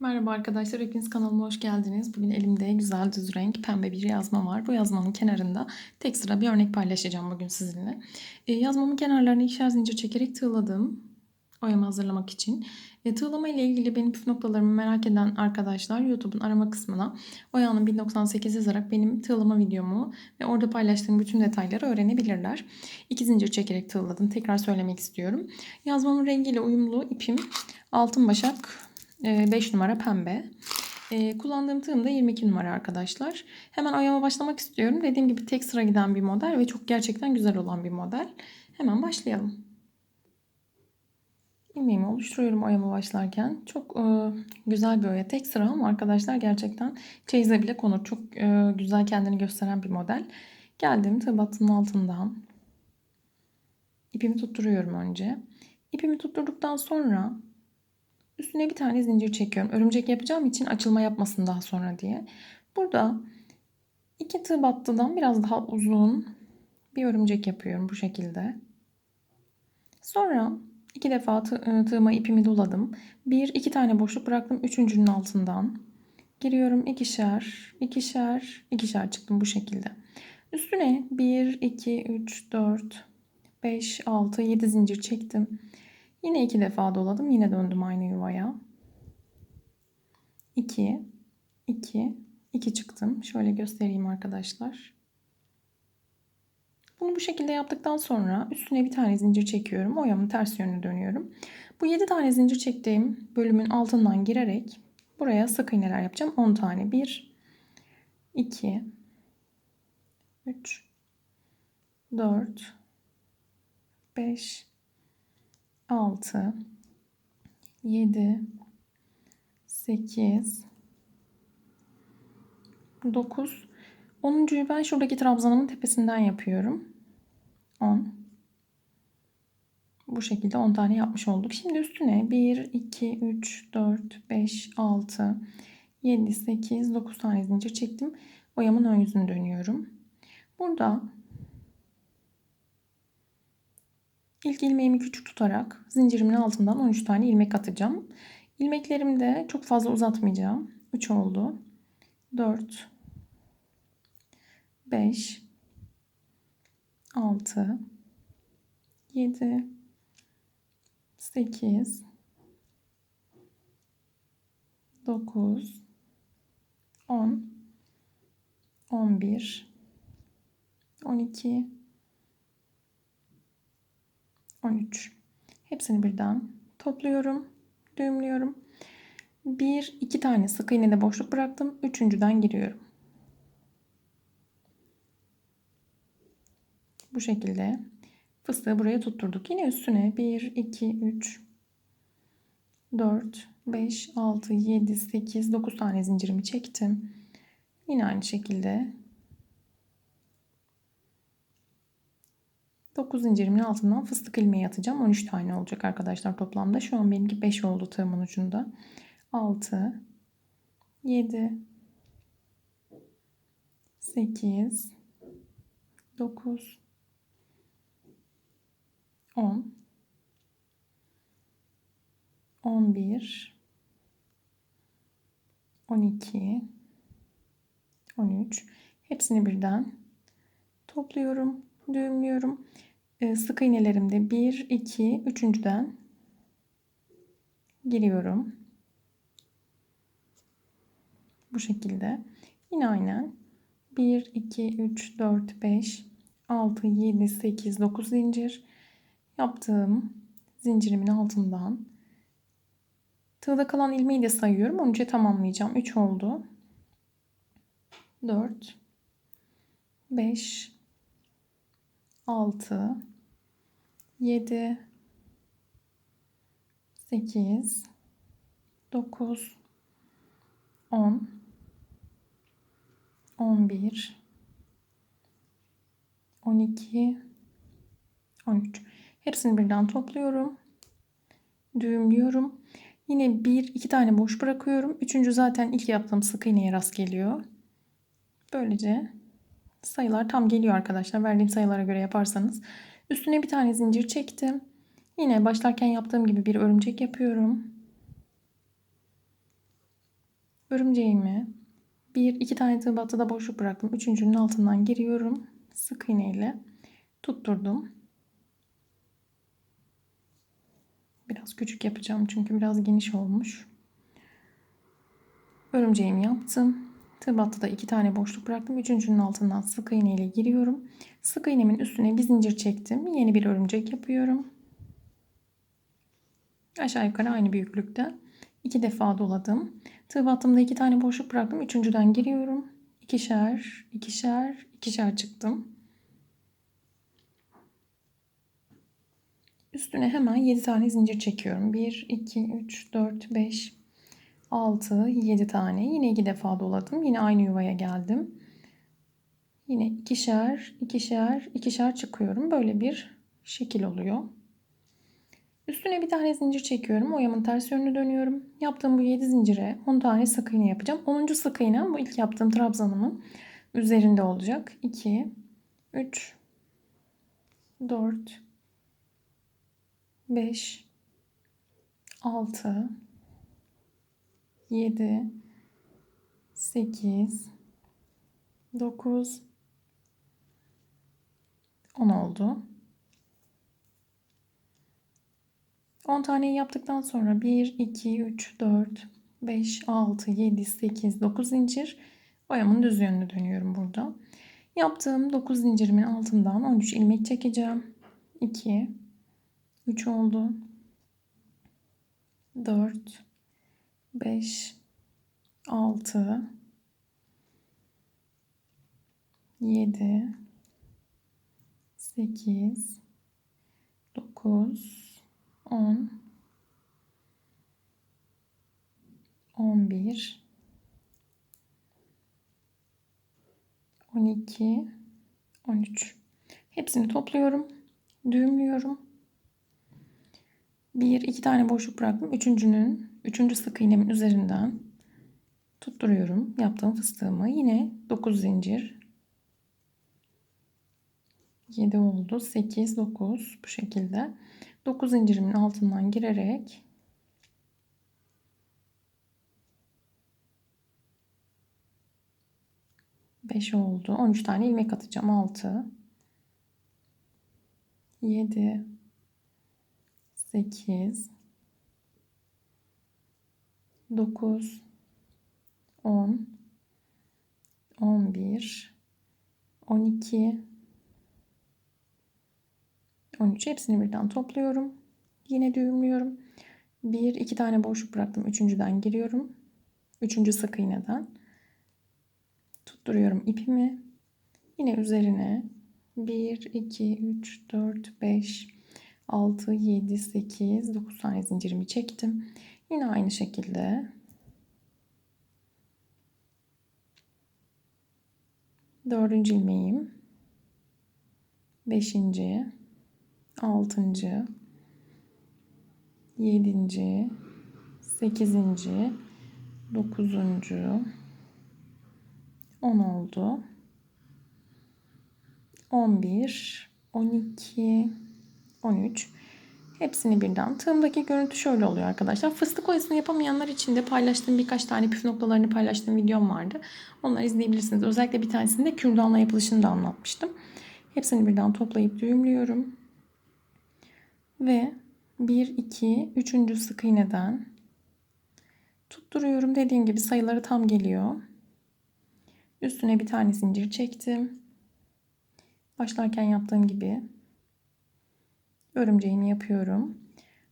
Merhaba arkadaşlar, hepiniz kanalıma hoş geldiniz. Bugün elimde güzel düz renk pembe bir yazma var. Bu yazmanın kenarında tek sıra bir örnek paylaşacağım bugün sizinle. E, yazmamın kenarlarını ikişer zincir çekerek tığladım. Oyamı hazırlamak için. E, tığlama ile ilgili benim püf noktalarımı merak eden arkadaşlar YouTube'un arama kısmına Oya'nın 1098 yazarak benim tığlama videomu ve orada paylaştığım bütün detayları öğrenebilirler. İki zincir çekerek tığladım. Tekrar söylemek istiyorum. Yazmamın rengiyle uyumlu ipim altın başak 5 ee, numara pembe. Ee, kullandığım tığım da 22 numara arkadaşlar. Hemen oyama başlamak istiyorum. Dediğim gibi tek sıra giden bir model ve çok gerçekten güzel olan bir model. Hemen başlayalım. İlmeğimi oluşturuyorum oyama başlarken. Çok e, güzel bir oya. Tek sıra ama arkadaşlar gerçekten çeyize bile konur. Çok e, güzel kendini gösteren bir model. Geldim tığ battının altından. İpimi tutturuyorum önce. İpimi tutturduktan sonra Üstüne bir tane zincir çekiyorum. Örümcek yapacağım için açılma yapmasın daha sonra diye. Burada iki tığ battıdan biraz daha uzun bir örümcek yapıyorum bu şekilde. Sonra iki defa tığ, tığıma ipimi doladım. Bir, iki tane boşluk bıraktım. Üçüncünün altından. Giriyorum ikişer, ikişer, ikişer çıktım bu şekilde. Üstüne 1, 2, 3, 4, 5, 6, 7 zincir çektim. Yine iki defa doladım. Yine döndüm aynı yuvaya. 2 2 2 çıktım. Şöyle göstereyim arkadaşlar. Bunu bu şekilde yaptıktan sonra üstüne bir tane zincir çekiyorum. Oyamın ters yönüne dönüyorum. Bu 7 tane zincir çektiğim bölümün altından girerek buraya sık iğneler yapacağım. 10 tane. 1 2 3 4 5 6 7 8 9 10.yu ben şuradaki trabzanımın tepesinden yapıyorum. 10 bu şekilde 10 tane yapmış olduk. Şimdi üstüne 1, 2, 3, 4, 5, 6, 7, 8, 9 tane zincir çektim. Oyamın ön yüzünü dönüyorum. Burada İlk ilmeğimi küçük tutarak zincirimin altından 13 tane ilmek atacağım. İlmeklerimi de çok fazla uzatmayacağım. 3 oldu. 4 5 6 7 8 9 10 11 12 13. Hepsini birden topluyorum. Düğümlüyorum. Bir, iki tane sık iğne de boşluk bıraktım. Üçüncüden giriyorum. Bu şekilde fıstığı buraya tutturduk. Yine üstüne 1, 2, 3, 4, 5, 6, 7, 8, 9 tane zincirimi çektim. Yine aynı şekilde 9 zincirimin altından fıstık ilmeği atacağım. 13 tane olacak arkadaşlar toplamda. Şu an benimki 5 oldu tığımın ucunda. 6 7 8 9 10 11 12 13 hepsini birden topluyorum, düğümlüyorum. Ee, sık iğnelerimde 1, 2, üçüncüden giriyorum. Bu şekilde. Yine aynen 1, 2, 3, 4, 5, 6, 7, 8, 9 zincir yaptığım zincirimin altından tığda kalan ilmeği de sayıyorum. 13'e tamamlayacağım. 3 oldu. 4 5 6 7 8 9 10 11 12 13 hepsini birden topluyorum. Düğümlüyorum. Yine bir iki tane boş bırakıyorum. Üçüncü zaten ilk yaptığım sık iğneye rast geliyor. Böylece sayılar tam geliyor arkadaşlar verdiğim sayılara göre yaparsanız Üstüne bir tane zincir çektim. Yine başlarken yaptığım gibi bir örümcek yapıyorum. Örümceğimi bir iki tane tığ battıda boşluk bıraktım. Üçüncünün altından giriyorum. Sık iğne ile tutturdum. Biraz küçük yapacağım çünkü biraz geniş olmuş. Örümceğimi yaptım. Tığ battıda iki tane boşluk bıraktım. Üçüncünün altından sık iğne ile giriyorum. Sık iğnemin üstüne bir zincir çektim. Yeni bir örümcek yapıyorum. Aşağı yukarı aynı büyüklükte. iki defa doladım. Tığ iki tane boşluk bıraktım. Üçüncüden giriyorum. İkişer, ikişer, ikişer çıktım. Üstüne hemen 7 tane zincir çekiyorum. 1, 2, 3, 4, 5, 6, 7 tane. Yine iki defa doladım. Yine aynı yuvaya geldim. Yine ikişer, ikişer, ikişer çıkıyorum. Böyle bir şekil oluyor. Üstüne bir tane zincir çekiyorum. Oyamın ters yönünü dönüyorum. Yaptığım bu 7 zincire 10 tane sık iğne yapacağım. 10. sık iğnem bu ilk yaptığım trabzanımın üzerinde olacak. 2 3 4 5 6 7 8 9 10 oldu. 10 taneyi yaptıktan sonra 1, 2, 3, 4, 5, 6, 7, 8, 9 zincir oyamın düz yönünü dönüyorum burada. Yaptığım 9 zincirimin altından 13 ilmek çekeceğim. 2, 3 oldu. 4, 5, 6, 7, 8, 9, 10 11 12 13 hepsini topluyorum. Düğümlüyorum. Bir iki tane boşluk bıraktım. Üçüncünün üçüncü sık iğnemin üzerinden tutturuyorum yaptığım fıstığımı. Yine 9 zincir. 7 oldu. 8 9 bu şekilde. 9 zincirimin altından girerek beş oldu. 13 tane ilmek atacağım. 6 7 8 9 10 11 12 13 hepsini birden topluyorum. Yine düğümlüyorum. Bir iki tane boşluk bıraktım. Üçüncüden giriyorum. Üçüncü sık iğneden. Tutturuyorum ipimi. Yine üzerine 1, 2, 3, 4, 5, 6, 7, 8, 9 tane zincirimi çektim. Yine aynı şekilde. Dördüncü ilmeğim, beşinci, altıncı, yedinci, sekizinci, dokuzuncu, on oldu. On bir, on iki, on üç. Hepsini birden. Tığımdaki görüntü şöyle oluyor arkadaşlar. Fıstık oyasını yapamayanlar için de paylaştığım birkaç tane püf noktalarını paylaştığım videom vardı. Onları izleyebilirsiniz. Özellikle bir tanesinde kürdanla yapılışını da anlatmıştım. Hepsini birden toplayıp düğümlüyorum. Ve 1, 2, 3. sık iğneden tutturuyorum. Dediğim gibi sayıları tam geliyor. Üstüne bir tane zincir çektim. Başlarken yaptığım gibi örümceğini yapıyorum.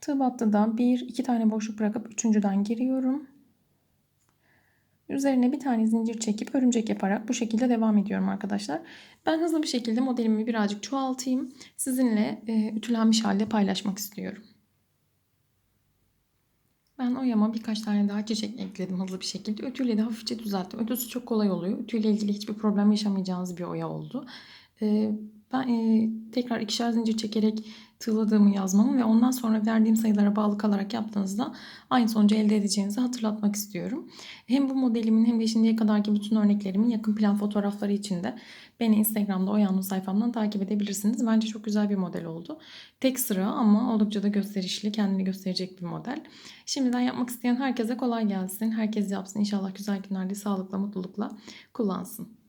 Tığ battıda bir iki tane boşluk bırakıp üçüncüden giriyorum. Üzerine bir tane zincir çekip örümcek yaparak bu şekilde devam ediyorum arkadaşlar. Ben hızlı bir şekilde modelimi birazcık çoğaltayım. Sizinle e, ütülenmiş halde paylaşmak istiyorum. Ben oyama birkaç tane daha çiçek ekledim hızlı bir şekilde. Ütüyle de hafifçe düzelttim. Ütüsü çok kolay oluyor. Ütüyle ilgili hiçbir problem yaşamayacağınız bir oya oldu. E, ben e, tekrar ikişer zincir çekerek tığladığımı yazmamı ve ondan sonra verdiğim sayılara bağlı kalarak yaptığınızda aynı sonucu elde edeceğinizi hatırlatmak istiyorum. Hem bu modelimin hem de şimdiye kadarki bütün örneklerimin yakın plan fotoğrafları için de beni Instagram'da Oyanlı sayfamdan takip edebilirsiniz. Bence çok güzel bir model oldu. Tek sıra ama oldukça da gösterişli, kendini gösterecek bir model. Şimdiden yapmak isteyen herkese kolay gelsin. Herkes yapsın. İnşallah güzel günlerde sağlıkla, mutlulukla kullansın.